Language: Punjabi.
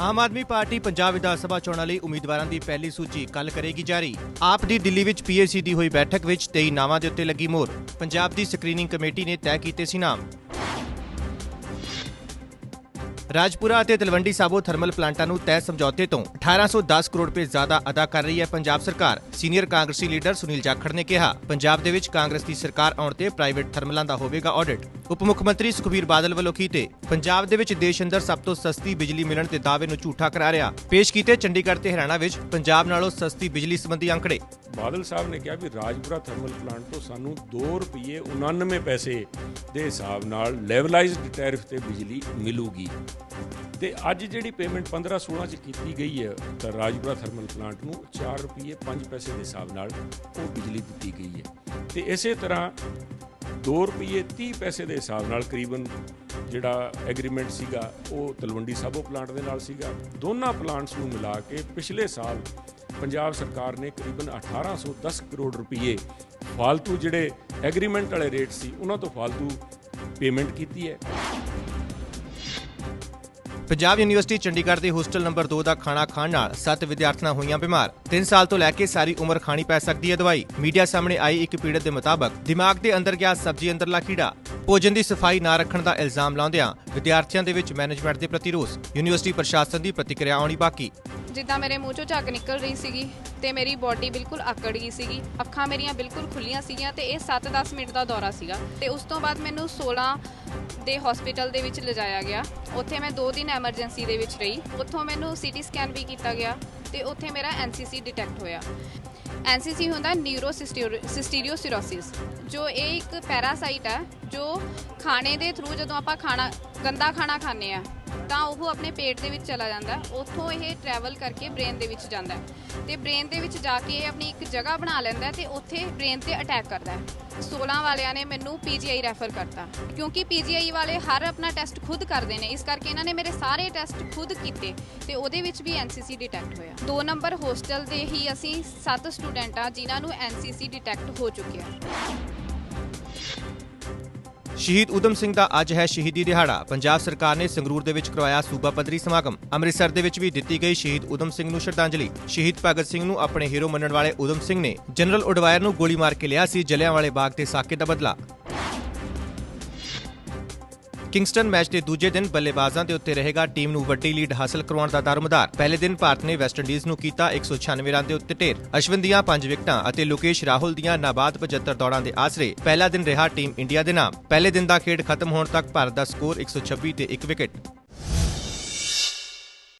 ਆਮ ਆਦਮੀ ਪਾਰਟੀ ਪੰਜਾਬ ਵਿਧਾਨ ਸਭਾ ਚੋਣਾਂ ਲਈ ਉਮੀਦਵਾਰਾਂ ਦੀ ਪਹਿਲੀ ਸੂਚੀ ਕੱਲ ਕਰੇਗੀ ਜਾਰੀ। ਆਪ ਦੀ ਦਿੱਲੀ ਵਿੱਚ ਪੀਏਸੀ ਦੀ ਹੋਈ ਬੈਠਕ ਵਿੱਚ 23 ਨਾਵਾਂ ਦੇ ਉੱਤੇ ਲੱਗੀ ਮੋਹਰ। ਪੰਜਾਬ ਦੀ ਸਕਰੀਨਿੰਗ ਕਮੇਟੀ ਨੇ ਤੈਅ ਕੀਤੇ ਸੀ ਨਾਮ ਰਾਜਪੁਰਾ ਅਤੇ ਤਲਵੰਡੀ ਸਾਬੋ ਥਰਮਲ ਪਲਾਂਟਾਂ ਨੂੰ ਤੈਅ ਸਮਝੌਤੇ ਤੋਂ 1810 ਕਰੋੜ ਰੁਪਏ ਜ਼ਿਆਦਾ ਅਦਾ ਕਰ ਰਹੀ ਹੈ ਪੰਜਾਬ ਸਰਕਾਰ, ਸੀਨੀਅਰ ਕਾਂਗਰਸੀ ਲੀਡਰ ਸੁਨੀਲ ਜਾਖੜ ਨੇ ਕਿਹਾ। ਪੰਜਾਬ ਦੇ ਵਿੱਚ ਕਾਂਗਰਸ ਦੀ ਸਰਕਾਰ ਆਉਣ ਤੇ ਪ੍ਰਾਈਵੇਟ ਥਰਮਲਾਂ ਦਾ ਹੋਵੇਗਾ ਆਡਿਟ। ਉਪ ਮੁੱਖ ਮੰਤਰੀ ਸੁਖਬੀਰ ਬਾਦਲ ਵੱਲੋਂ ਕੀਤੇ। ਪੰਜਾਬ ਦੇ ਵਿੱਚ ਦੇਸ਼ ਅੰਦਰ ਸਭ ਤੋਂ ਸਸਤੀ ਬਿਜਲੀ ਮਿਲਣ ਦੇ ਦਾਅਵੇ ਨੂੰ ਝੂਠਾ ਕਰਾਰਿਆ। ਪੇਸ਼ ਕੀਤੇ ਚੰਡੀਗੜ੍ਹ ਤੇ ਹਰਿਆਣਾ ਵਿੱਚ ਪੰਜਾਬ ਨਾਲੋਂ ਸਸਤੀ ਬਿਜਲੀ ਸੰਬੰਧੀ ਅੰਕੜੇ। ਬਾਦਲ ਸਾਹਿਬ ਨੇ ਕਿਹਾ ਵੀ ਰਾਜਪੁਰਾ ਥਰਮਲ ਪਲਾਂਟ ਤੋਂ ਸਾਨੂੰ 2 ਰੁਪਏ 99 ਪੈਸੇ ਦੇ ਹਿਸਾਬ ਨਾਲ ਲੈਵਲਾਈਜ਼ਡ ਟੈਰਿਫ ਤੇ ਬਿਜਲੀ ਮਿਲੂਗੀ। ਤੇ ਅੱਜ ਜਿਹੜੀ ਪੇਮੈਂਟ 15 16 ਚ ਕੀਤੀ ਗਈ ਹੈ, ਤਾਂ ਰਾਜਪੁਰਾ ਥਰਮਲ ਪਲਾਂਟ ਨੂੰ 4 ਰੁਪਏ 5 ਪੈਸੇ ਦੇ ਹਿਸਾਬ ਨਾਲ ਉਹ ਬਿਜਲੀ ਦਿੱਤੀ ਗਈ ਹੈ। ਤੇ ਇਸੇ ਤਰ੍ਹਾਂ 2 ਰੁਪਏ 30 ਪੈਸੇ ਦੇ ਹਿਸਾਬ ਨਾਲ ਕਰੀਬਨ ਜਿਹੜਾ ਐਗਰੀਮੈਂਟ ਸੀਗਾ, ਉਹ ਤਲਵੰਡੀ ਸਾਬੋ ਪਲਾਂਟ ਦੇ ਨਾਲ ਸੀਗਾ। ਦੋਨਾਂ ਪਲਾਂਟਸ ਨੂੰ ਮਿਲਾ ਕੇ ਪਿਛਲੇ ਸਾਲ ਪੰਜਾਬ ਸਰਕਾਰ ਨੇ ਕਰੀਬਨ 1810 ਕਰੋੜ ਰੁਪਏ ਫਾਲਤੂ ਜਿਹੜੇ ਐਗਰੀਮੈਂਟ ਵਾਲੇ ਰੇਟ ਸੀ, ਉਹਨਾਂ ਤੋਂ ਫਾਲਤੂ ਪੇਮੈਂਟ ਕੀਤੀ ਹੈ। ਪੰਜਾਬ ਯੂਨੀਵਰਸਿਟੀ ਚੰਡੀਗੜ੍ਹ ਦੇ ਹੋਸਟਲ ਨੰਬਰ 2 ਦਾ ਖਾਣਾ ਖਾਣ ਨਾਲ 7 ਵਿਦਿਆਰਥਣਾਂ ਹੋਈਆਂ ਬਿਮਾਰ। 3 ਸਾਲ ਤੋਂ ਲੈ ਕੇ ਸਾਰੀ ਉਮਰ ਖਾਣੀ ਪੈ ਸਕਦੀ ਹੈ ਦਵਾਈ। ਮੀਡੀਆ ਸਾਹਮਣੇ ਆਈ ਇੱਕ ਪੀੜਤ ਦੇ ਮੁਤਾਬਕ ਦਿਮਾਗ ਦੇ ਅੰਦਰ ਗਿਆ ਸਬਜ਼ੀ ਅੰਦਰਲਾ ਕੀੜਾ। ਭੋਜਨ ਦੀ ਸਫ਼ਾਈ ਨਾ ਰੱਖਣ ਦਾ ਇਲਜ਼ਾਮ ਲਾਉਂਦਿਆਂ ਵਿਦਿਆਰਥੀਆਂ ਦੇ ਵਿੱਚ ਮੈਨੇਜਮੈਂਟ ਦੇ ਪ੍ਰਤੀ ਰੋਸ। ਯੂਨੀਵਰਸਿਟੀ ਪ੍ਰਸ਼ਾਸਨ ਦੀ ਪ੍ਰਤੀਕਿਰਿਆ ਆਉਣੀ ਬਾਕੀ। ਜਿੱਦਾਂ ਮੇਰੇ ਮੂੰਹ ਚੋਂ ਝੱਗ ਨਿਕਲ ਰਹੀ ਸੀਗੀ। ਤੇ ਮੇਰੀ ਬਾਡੀ ਬਿਲਕੁਲ ਆਕੜ ਗਈ ਸੀਗੀ। ਅੱਖਾਂ ਮੇਰੀਆਂ ਬਿਲਕੁਲ ਖੁੱਲੀਆਂ ਸੀਗੀਆਂ ਤੇ ਇਹ 7-10 ਮਿੰਟ ਦਾ ਦੌਰਾ ਸੀਗਾ। ਤੇ ਉਸ ਤੋਂ ਬਾਅਦ ਮੈਨੂੰ 16 ਦੇ ਹਸਪੀਟਲ ਦੇ ਵਿੱਚ ਲਿਜਾਇਆ ਗਿਆ। ਉੱਥੇ ਮੈਂ 2 ਦਿਨ ਐਮਰਜੈਂਸੀ ਦੇ ਵਿੱਚ ਰਹੀ। ਉੱਥੋਂ ਮੈਨੂੰ ਸੀਟੀ ਸਕੈਨ ਵੀ ਕੀਤਾ ਗਿਆ ਤੇ ਉੱਥੇ ਮੇਰਾ ਐਨਸੀਸੀ ਡਿਟੈਕਟ ਹੋਇਆ। ਐਨਸੀਸੀ ਹੁੰਦਾ ਨਿਊਰੋ ਸਿਸਟੀਰੀਓਸਿਰੋਸਿਸ ਜੋ ਇਹ ਇੱਕ ਪੈਰਾਸਾਈਟ ਹੈ, ਜੋ ਖਾਣੇ ਦੇ ਥਰੂ ਜਦੋਂ ਆਪਾਂ ਖਾਣਾ ਗੰਦਾ ਖਾਣਾ ਖਾਂਦੇ ਆ ਤਾਂ ਉਹ ਆਪਣੇ ਪੇਟ ਦੇ ਵਿੱਚ ਚਲਾ ਜਾਂਦਾ ਉੱਥੋਂ ਇਹ ਟਰੈਵਲ ਕਰਕੇ ਬ੍ਰੇਨ ਦੇ ਵਿੱਚ ਜਾਂਦਾ ਹੈ। ਤੇ ਬ੍ਰੇਨ ਦੇ ਵਿੱਚ ਜਾ ਕੇ ਇਹ ਆਪਣੀ ਇੱਕ ਜਗ੍ਹਾ ਬਣਾ ਲੈਂਦਾ ਹੈ ਤੇ ਉੱਥੇ ਬ੍ਰੇਨ ਤੇ ਅਟੈਕ ਕਰਦਾ ਹੈ। 16 ਵਾਲਿਆਂ ਨੇ ਮੈਨੂੰ ਪੀਜੀਆਈ ਰੈਫਰ ਕਰਤਾ। ਕਿਉਂਕਿ ਪੀਜੀਆਈ ਵਾਲੇ ਹਰ ਆਪਣਾ ਟੈਸਟ ਖੁਦ ਕਰਦੇ ਨੇ। ਇਸ ਕਰਕੇ ਇਹਨਾਂ ਨੇ ਮੇਰੇ ਸਾਰੇ ਟੈਸਟ ਖੁਦ ਕੀਤੇ ਤੇ ਉਹਦੇ ਵਿੱਚ ਵੀ ਐਨਸੀਸੀ ਡਿਟੈਕਟ ਹੋਇਆ। ਦੋ ਨੰਬਰ ਹੋਸਟਲ ਦੇ ਹੀ ਅਸੀਂ 7 ਸਟੂਡੈਂਟ ਆ, ਜਿਨ੍ਹਾਂ ਨੂੰ ਐਨਸੀਸੀ ਡਿਟੈਕਟ ਹੋ ਚੁੱਕਿਆ। ਸ਼ਹੀਦ ਉਦਮ ਸਿੰਘ ਦਾ ਅੱਜ ਹੈ ਸ਼ਹੀਦੀ ਦਿਹਾੜਾ। ਪੰਜਾਬ ਸਰਕਾਰ ਨੇ ਸੰਗਰੂਰ ਦੇ ਵਿੱਚ ਕਰਵਾਇਆ ਸੂਬਾ ਪੱਧਰੀ ਸਮਾਗਮ। ਅੰਮ੍ਰਿਤਸਰ ਦੇ ਵਿੱਚ ਵੀ ਦਿੱਤੀ ਗਈ ਸ਼ਹੀਦ ਉਦਮ ਸਿੰਘ ਨੂੰ ਸ਼ਰਧਾਂਜਲੀ। ਸ਼ਹੀਦ ਭਗਤ ਸਿੰਘ ਨੂੰ ਆਪਣੇ ਹੀਰੋ ਮੰਨਣ ਵਾਲੇ ਉਦਮ ਸਿੰਘ ਨੇ ਜਨਰਲ ਉਡਵਾਇਰ ਨੂੰ ਗੋਲੀ ਮਾਰ ਕੇ ਲਿਆ ਸੀ ਜਲਿਆਂਵਾਲੇ ਬਾਗ ਦੇ ਸਾਕੇ ਦਾ ਬਦਲਾ। ਕਿੰਗਸਟਨ ਮੈਚ ਦੇ ਦੂਜੇ ਦਿਨ ਬੱਲੇਬਾਜ਼ਾਂ ਦੇ ਉੱਤੇ ਰਹੇਗਾ ਟੀਮ ਨੂੰ ਵੱਡੀ ਲੀਡ ਹਾਸਲ ਕਰਵਾਉਣ ਦਾ ਦਾਰਮਦਾਰ। ਪਹਿਲੇ ਦਿਨ ਭਾਰਤ ਨੇ ਵੈਸਟਇੰਡੀਜ਼ ਨੂੰ ਕੀਤਾ 196 ਰਨ ਦੇ ਉੱਤੇ ਢੇਰ। ਅਸ਼ਵਿਨ ਦੀਆਂ 5 ਵਿਕਟਾਂ ਅਤੇ ਲੋਕੇਸ਼ ਰਾਹੁਲ ਦੀਆਂ ਨਾਬਾਦ 75 ਦੌੜਾਂ ਦੇ ਆਸਰੇ ਪਹਿਲਾ ਦਿਨ ਰਿਹਾ ਟੀਮ ਇੰਡੀਆ ਦੇ ਨਾਮ। ਪਹਿਲੇ ਦਿਨ ਦਾ ਖੇਡ ਖਤਮ ਹੋਣ ਤੱਕ ਭਾਰਤ ਦਾ ਸਕੋਰ 126 ਤੇ 1 ਵਿਕਟ।